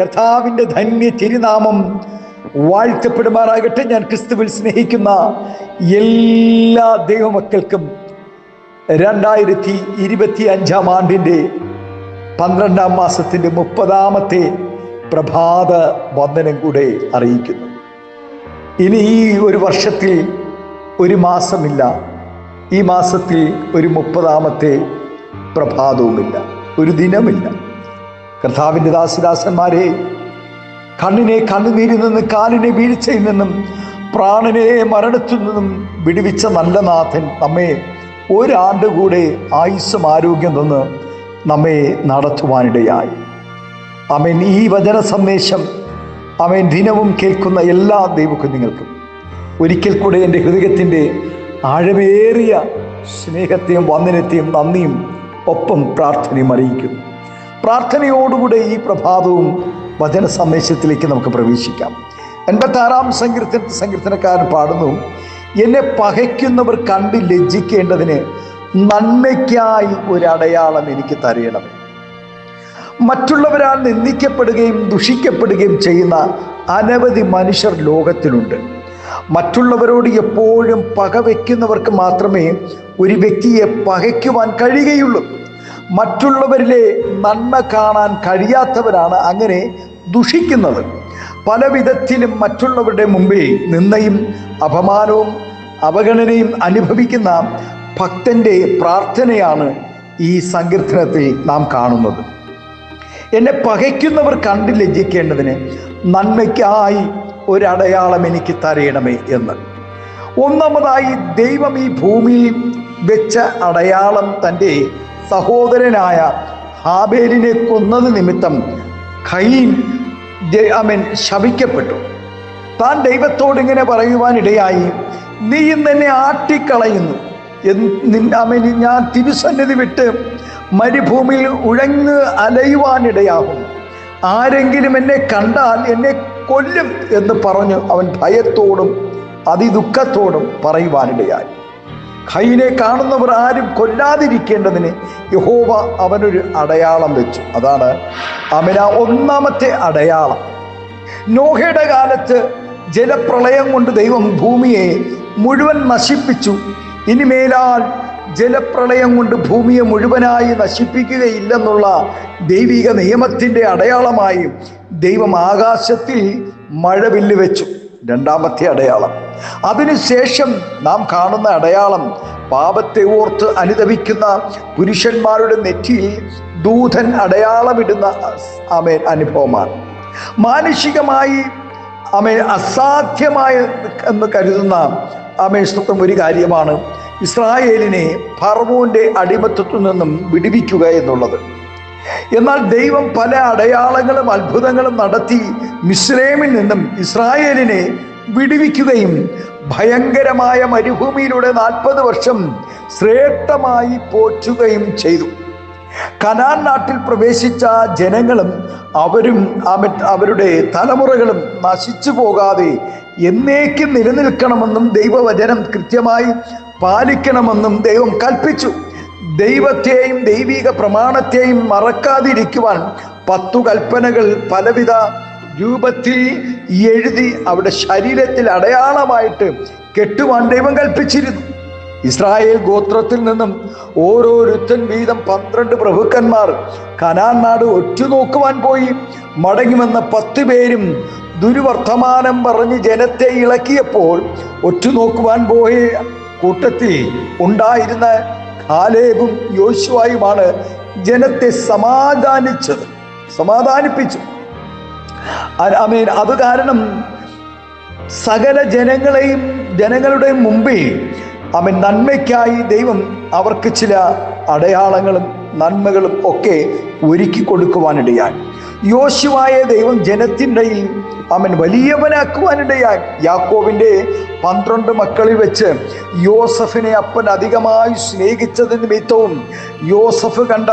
കർത്താവിന്റെ ധന്യ തിരുനാമം വാഴ്ത്തപ്പെടുമാറാകട്ടെ. ഞാൻ ക്രിസ്തുവിൽ സ്നേഹിക്കുന്ന എല്ലാ ദൈവമക്കൾക്കും രണ്ടായിരത്തി ഇരുപത്തി അഞ്ചാം ആണ്ടിന്റെ പന്ത്രണ്ടാം മാസത്തിന്റെ മുപ്പതാമത്തെ പ്രഭാത വന്ദനം കൂടെ അറിയിക്കുന്നു. ഇനി ഈ ഒരു വർഷത്തിൽ ഒരു മാസമില്ല. ഈ മാസത്തിൽ ഒരു മുപ്പതാമത്തെ പ്രഭാതവുമില്ല. ഒരു ദിനമില്ല. കർത്താവിന്റെ ദാസിദാസന്മാരെ കണ്ണിനെ കണ്ണുനീരിൽ നിന്ന് കാലിനെ വീഴ്ചയിൽ നിന്നും പ്രാണനെ മരണത്തിൽ നിന്നും വിടുവിച്ച നല്ല നാഥൻ നമ്മെ ഒരാണ്ട് കൂടെ ആയുസ്സും ആരോഗ്യം തന്ന് നമ്മെ നടത്തുവാനിടയായി. അമൻ ഈ വചന സന്ദേശം അമൻ ദിനവും കേൾക്കുന്ന എല്ലാ ദൈവകുഞ്ഞുങ്ങൾക്കും ഒരിക്കൽ കൂടെ എന്റെ ഹൃദയത്തിന്റെ ആഴമേറിയ സ്നേഹത്തെയും വന്ദനത്തെയും നന്ദിയും ഒപ്പം പ്രാർത്ഥനയും അറിയിക്കുന്നു. പ്രാർത്ഥനയോടുകൂടെ ഈ പ്രഭാതവും വചന സന്ദേശത്തിലേക്ക് നമുക്ക് പ്രവേശിക്കാം. എൺപത്തി ആറാം സങ്കീർത്തന സങ്കീർത്തനക്കാരൻ പാടുന്നു എന്നെ പകയ്ക്കുന്നവർ കണ്ട് ലജ്ജിക്കേണ്ടതിന് നന്മയ്ക്കായി ഒരടയാളം എനിക്ക് തരയണം മറ്റുള്ളവരാൽ നിന്ദിക്കപ്പെടുകയും ദുഷിക്കപ്പെടുകയും ചെയ്യുന്ന അനവധി മനുഷ്യർ ലോകത്തിലുണ്ട്. മറ്റുള്ളവരോട് എപ്പോഴും പക വയ്ക്കുന്നവർക്ക് മാത്രമേ ഒരു വ്യക്തിയെ പകയ്ക്കുവാൻ കഴിയുകയുള്ളൂ. മറ്റുള്ളവരിലെ നന്മ കാണാൻ കഴിയാത്തവരാണ് അങ്ങനെ ദുഷിക്കുന്നത്. പല വിധത്തിലും മറ്റുള്ളവരുടെ മുമ്പിൽ നിന്നയും അപമാനവും അവഗണനയും അനുഭവിക്കുന്ന ഭക്തന്റെ പ്രാർത്ഥനയാണ് ഈ സങ്കീർത്തനത്തിൽ നാം കാണുന്നത്. എന്നെ പകയ്ക്കുന്നവർ കണ്ട് ലജ്ജിക്കേണ്ടതിന് നന്മയ്ക്കായി ഒരടയാളം എനിക്ക് തരയണമേ എന്ന്. ഒന്നാമതായി ദൈവം ഈ ഭൂമിയിൽ വെച്ച അടയാളം തന്റെ സഹോദരനായ ഹാബേലിനെ കൊന്നത് നിമിത്തം ഖൈൻ അമൻ ശപിക്കപ്പെട്ടു. താൻ ദൈവത്തോട് ഇങ്ങനെ പറയുവാനിടയായി നീ എന്നെ ആട്ടിക്കളയുന്നു. അമൻ ഞാൻ തിരുസന്നിധി വിട്ട് മരുഭൂമിയിൽ ഉഴങ്ങ് അലയുവാനിടയാകും. ആരെങ്കിലും എന്നെ കണ്ടാൽ എന്നെ കൊല്ലും എന്ന് പറഞ്ഞു അവൻ ഭയത്തോടും അതിദുഃഖത്തോടും പറയുവാനിടയായി. ഖൈനെ കാണുന്നവർ ആരും കൊല്ലാതിരിക്കേണ്ടതിന് യഹോവ അവനൊരു അടയാളം വെച്ചു. അതാണ് അവന ഒന്നാമത്തെ അടയാളം. നോഹയുടെ കാലത്ത് ജലപ്രളയം കൊണ്ട് ദൈവം ഭൂമിയെ മുഴുവൻ നശിപ്പിച്ചു. ഇനിമേലാൽ ജലപ്രളയം കൊണ്ട് ഭൂമിയെ മുഴുവനായി നശിപ്പിക്കുകയില്ലെന്നുള്ള ദൈവിക നിയമത്തിന്റെ അടയാളമായി ദൈവം ആകാശത്തിൽ മഴവില്ല് വെച്ചു. രണ്ടാമത്തെ അടയാളം. അതിനുശേഷം നാം കാണുന്ന അടയാളം പാപത്തെ ഓർത്ത് അനുദവിക്കുന്ന പുരുഷന്മാരുടെ നെറ്റിയിൽ ദൂതൻ അടയാളമിടുന്ന അമേൻ അനുഭവമാണ്. മാനുഷികമായി അമേൻ അസാധ്യമായ എന്ന് കരുതുന്ന അമേ സ്വത്വം ഒരു കാര്യമാണ് ഇസ്രായേലിനെ ഫർവോന്റെ അടിമത്തത്തിൽ നിന്നും വിടുവിക്കുക എന്നുള്ളത്. എന്നാൽ ദൈവം പല അടയാളങ്ങളും അത്ഭുതങ്ങളും നടത്തി മിസ്രൈമിൽ നിന്നും ഇസ്രായേലിനെ വിടുവിക്കുകയും ഭയങ്കരമായ മരുഭൂമിയിലൂടെ നാൽപ്പത് വർഷം ശ്രേഷ്ഠമായി പോറ്റുകയും ചെയ്തു. കനാൻ നാട്ടിൽ പ്രവേശിച്ച ജനങ്ങളും അവരും അവരുടെ തലമുറകളും നശിച്ചു പോകാതെ എന്നേക്കും നിലനിൽക്കണമെന്നും ദൈവവചനം കൃത്യമായി പാലിക്കണമെന്നും ദൈവം കൽപ്പിച്ചു. ദൈവത്തെയും ദൈവിക പ്രമാണത്തെയും മറക്കാതിരിക്കുവാൻ പത്തു കൽപ്പനകൾ പലവിധ രൂപത്തിൽ എഴുതി അവിടെ ശരീരത്തിൽ അടയാളമായിട്ട് കെട്ടുവാൻ ദൈവം കൽപ്പിച്ചിരുന്നു. ഇസ്രായേൽ ഗോത്രത്തിൽ നിന്നും ഓരോരുത്തൻ വീതം പന്ത്രണ്ട് പ്രഭുക്കന്മാർ കനാൻ നാട് ഒറ്റുനോക്കുവാൻ പോയി. മടങ്ങി വന്ന പത്ത് പേരും ദുരുവർത്തമാനം പറഞ്ഞ് ജനത്തെ ഇളക്കിയപ്പോൾ ഒറ്റുനോക്കുവാൻ പോയ കൂട്ടത്തിൽ ഉണ്ടായിരുന്ന കാലേബും യോശുവായുമാണ് ജനത്തെ സമാധാനിച്ചത് സമാധാനിപ്പിച്ചു. അമീൻ. അത് കാരണം സകല ജനങ്ങളെയും ജനങ്ങളുടെ മുമ്പിൽ അവൻ നന്മയ്ക്കായി ദൈവം അവർക്ക് ചില അടയാളങ്ങളും നന്മകളും ഒക്കെ ഒരുക്കി കൊടുക്കുവാനിടയായി. യോശുവായ ദൈവം ജനത്തിന്റെയിൽ അവൻ വലിയവനാക്കുവാനിടയായി. യാക്കോവിന്റെ പന്ത്രണ്ട് മക്കളിൽ വെച്ച് യോസഫിനെ അപ്പൻ അധികമായി സ്നേഹിച്ചത് നിമിത്തവും യോസഫ് കണ്ട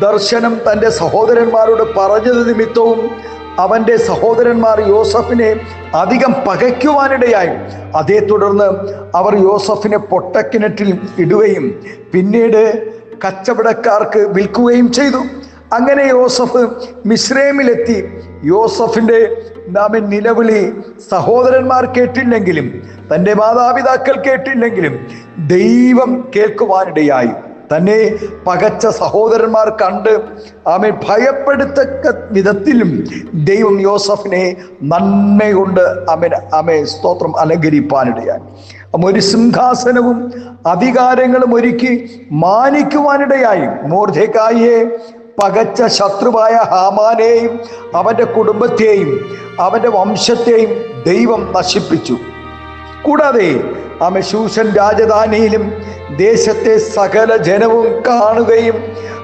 ദർശനം തന്റെ സഹോദരന്മാരോട് പറഞ്ഞത് നിമിത്തവും അവന്റെ സഹോദരന്മാർ യോസഫിനെ അധികം പകയ്ക്കുവാനിടയായി. അതേ തുടർന്ന് അവർ യോസഫിനെ പൊട്ടക്കിണറ്റിൽ ഇടുകയും പിന്നീട് കച്ചവടക്കാർക്ക് വിൽക്കുകയും ചെയ്തു. അങ്ങനെ യോസഫ് മിശ്രേമിലെത്തി യോസഫിന്റെ നാമൻ നിലവിളി സഹോദരന്മാർ കേട്ടില്ലെങ്കിലും തന്റെ മാതാപിതാക്കൾ കേട്ടില്ലെങ്കിലും ദൈവം കേൾക്കുവാനിടയായി. തന്നെ പകച്ച സഹോദരന്മാർ കണ്ട് ആമെ ഭയപ്പെടുത്തക്ക വിധത്തിലും ദൈവം യോസഫിനെ നന്മയുണ്ട് അമൻ അമേ സ്തോത്രം അലങ്കരിപ്പാനിടയായി. ഒരു സിംഹാസനവും അധികാരങ്ങളും ഒരുക്കി മാനിക്കുവാനിടയായി. മോർധക്കായിയെ പകച്ച ശത്രുവായ ഹാമാനെയും അവന്റെ കുടുംബത്തെയും അവന്റെ വംശത്തെയും ദൈവം നശിപ്പിച്ചു. കൂടാതെ ആമ ശൂഷൻ രാജധാനിയിലും ദേശത്തെ സകല ജനവും കാണുകയും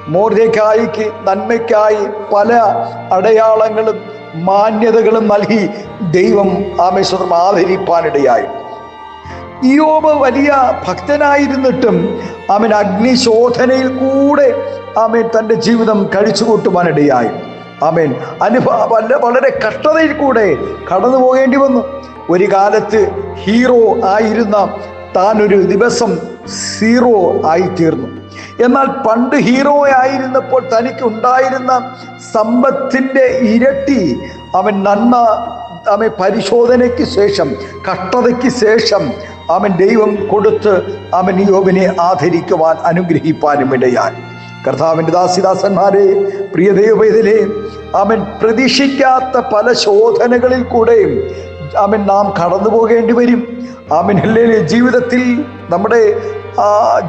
മോർദക്കായിക്ക് നന്മയ്ക്കായി പല അടയാളങ്ങളും മാന്യതകളും നൽകി ദൈവം ആമേശ്വരം ആദരിപ്പാനിടയായി. ഇയോബ് വലിയ ഭക്തനായിരുന്നിട്ടും അവൻ അഗ്നിശോധനയിൽ കൂടെ അവൻ തന്റെ ജീവിതം കഴിച്ചു കൂട്ടുവാനിടയായി ആമേൻ അനുഭവ വളരെ കഷ്ടതയിൽ കൂടെ കടന്നു പോകേണ്ടി വന്നു. ഒരു കാലത്ത് ഹീറോ ആയിരുന്ന താൻ ഒരു ദിവസം സീറോ ആയിത്തീർന്നു. എന്നാൽ പണ്ട് ഹീറോ ആയിരുന്നപ്പോൾ തനിക്ക് ഉണ്ടായിരുന്ന സമ്പത്തിന്റെ ഇരട്ടി അവൻ നന്മ അവൻ പരിശോധനയ്ക്ക് ശേഷം കഷ്ടതയ്ക്ക് ശേഷം അവൻ ദൈവം കൊടുത്ത് അവൻ യോബിനെ ആദരിക്കുവാൻ അനുഗ്രഹിപ്പാനും ഇടയാൻ കർത്താവിന്റെ ദാസിദാസന്മാരെ പ്രിയ ദൈവവേദിലെ അവൻ പ്രതീക്ഷിക്കാത്ത പല ശോധനകളിൽ കൂടെയും അവൻ നാം കടന്നു പോകേണ്ടി വരും. ആമൻ ജീവിതത്തിൽ നമ്മുടെ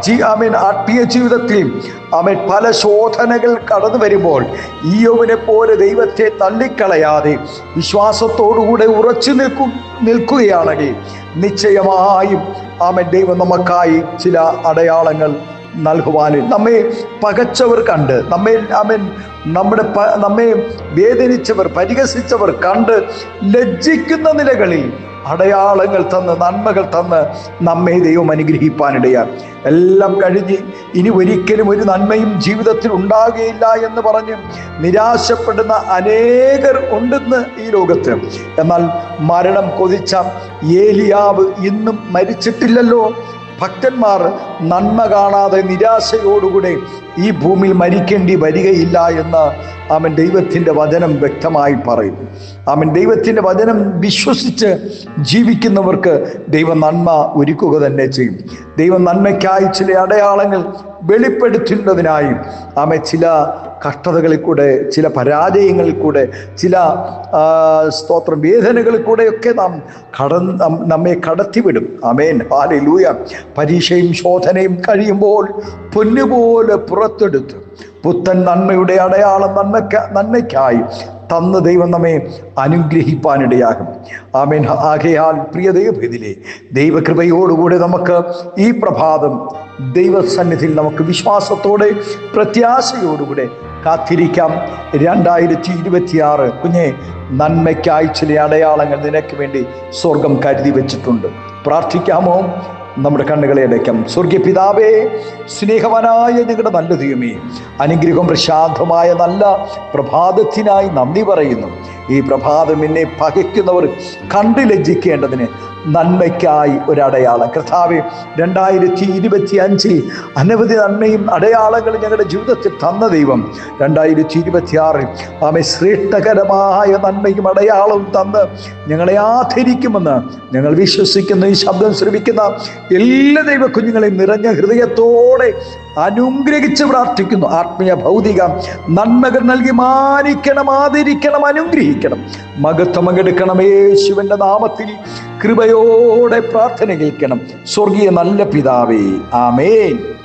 ജി ആമീൻ ആത്മീയ ജീവിതത്തിൽ അവൻ പല ശോധനകൾ കടന്നു വരുമ്പോൾ ഈയോവിനെ പോലെ ദൈവത്തെ തള്ളിക്കളയാതെ വിശ്വാസത്തോടുകൂടെ ഉറച്ചു നിൽക്കു നിൽക്കുകയാണെങ്കിൽ നിശ്ചയമായും ആമൻ ദൈവം നമുക്കായി ചില അടയാളങ്ങൾ നൽകുവാനും നമ്മെ പകച്ചവർ കണ്ട് നമ്മെ ആമേൻ നമ്മുടെ നമ്മെ വേദനിച്ചവർ പരിഹസിച്ചവർ കണ്ട് ലജ്ജിക്കുന്ന നിലകളിൽ അടയാളങ്ങൾ തന്ന് നന്മകൾ തന്ന് നമ്മെ ദൈവം അനുഗ്രഹിപ്പാനിടയാണ് എല്ലാം കഴിഞ്ഞ് ഇനി ഒരിക്കലും ഒരു നന്മയും ജീവിതത്തിൽ ഉണ്ടാകുകയില്ല എന്ന് പറഞ്ഞ് നിരാശപ്പെടുന്ന അനേകർ ഉണ്ടെന്ന് ഈ ലോകത്ത്. എന്നാൽ മരണം കൊതിച്ച ഏലിയാവ് ഇന്നും മരിച്ചിട്ടില്ലല്ലോ. ഭക്തന്മാർ നന്മ കാണാതെ നിരാശയോടുകൂടെ ഈ ഭൂമിയിൽ മരിക്കേണ്ടി വരികയില്ല എന്ന് അവൻ ദൈവത്തിന്റെ വചനം വ്യക്തമായി പറയും അവൻ ദൈവത്തിന്റെ വചനം വിശ്വസിച്ച് ജീവിക്കുന്നവർക്ക് ദൈവം നന്മ ഒരുക്കുക തന്നെ ചെയ്യും. ദൈവം നന്മയ്ക്കായി ചില അടയാളങ്ങൾ വെളിപ്പെടുത്തുന്നതിനായി അവൻ ചില കഷ്ടതകളിൽ കൂടെ ചില പരാജയങ്ങളിൽ കൂടെ ചില സ്തോത്ര വേദനകളിൽ കൂടെയൊക്കെ നാം കട നമ്മെ കടത്തിവിടും. അമേൻ ഹാലെ ലൂയ പരീക്ഷയും ശോധനയും കഴിയുമ്പോൾ പൊന്നുപോലെ പുറത്തെടുത്ത് പുത്തൻ നന്മയുടെ അടയാളം നന്മയ്ക്ക നന്മയ്ക്കായി തന്ന് ദൈവം നമ്മെ അനുഗ്രഹിപ്പാനിടയാകും. ആമേൻ. ആകയാൽ പ്രിയ ദൈവഭേദിലെ ദൈവകൃപയോടുകൂടെ നമുക്ക് ഈ പ്രഭാതം ദൈവസന്നിധിയിൽ നമുക്ക് വിശ്വാസത്തോടെ പ്രത്യാശയോടുകൂടെ കാത്തിരിക്കാം. രണ്ടായിരത്തി ഇരുപത്തിയാറ് കുഞ്ഞെ നന്മയ്ക്കായി ചില അടയാളങ്ങൾ നിനക്ക് വേണ്ടി സ്വർഗം കരുതി വെച്ചിട്ടുണ്ട്. പ്രാർത്ഥിക്കാമോ? നമ്മുടെ കണ്ണുകളെ അടയ്ക്കാം. സ്വർഗീയ പിതാവേ സ്നേഹവനായ നിങ്ങളുടെ നല്ല ദൈവമേ അനുഗ്രഹം പ്രശാന്തമായ നല്ല പ്രഭാതത്തിനായി നന്ദി പറയുന്നു. ഈ പ്രഭാതം എന്നെ പകയ്ക്കുന്നവർ കണ്ടു ലജ്ജിക്കേണ്ടതിന് നന്മയ്ക്കായി ഒരടയാളം. കർത്താവ് രണ്ടായിരത്തി ഇരുപത്തി അഞ്ചിൽ അനവധി നന്മയും അടയാളങ്ങളും ഞങ്ങളുടെ ജീവിതത്തിൽ തന്ന ദൈവം. രണ്ടായിരത്തി ഇരുപത്തി ആറിൽ ആമെ ശ്രേഷ്ഠകരമായ നന്മയും അടയാളവും തന്ന് ഞങ്ങളെ ആദരിക്കുമെന്ന് ഞങ്ങൾ വിശ്വസിക്കുന്ന. ഈ ശബ്ദം ശ്രമിക്കുന്ന എല്ലാ ദൈവ കുഞ്ഞുങ്ങളെയും നിറഞ്ഞ ഹൃദയത്തോടെ അനുഗ്രഹിച്ച് പ്രാർത്ഥിക്കുന്നു. ആത്മീയ ഭൗതിക നന്മകൾ നൽകി മാനിക്കണം ആദരിക്കണം അനുഗ്രഹിക്കണം. മകത്വം പങ്കെടുക്കണം. യേശുവിന്റെ നാമത്തിൽ കൃപയോടെ പ്രാർത്ഥന കേൾക്കണം. സ്വർഗീയ നല്ല പിതാവേ ആമേൻ.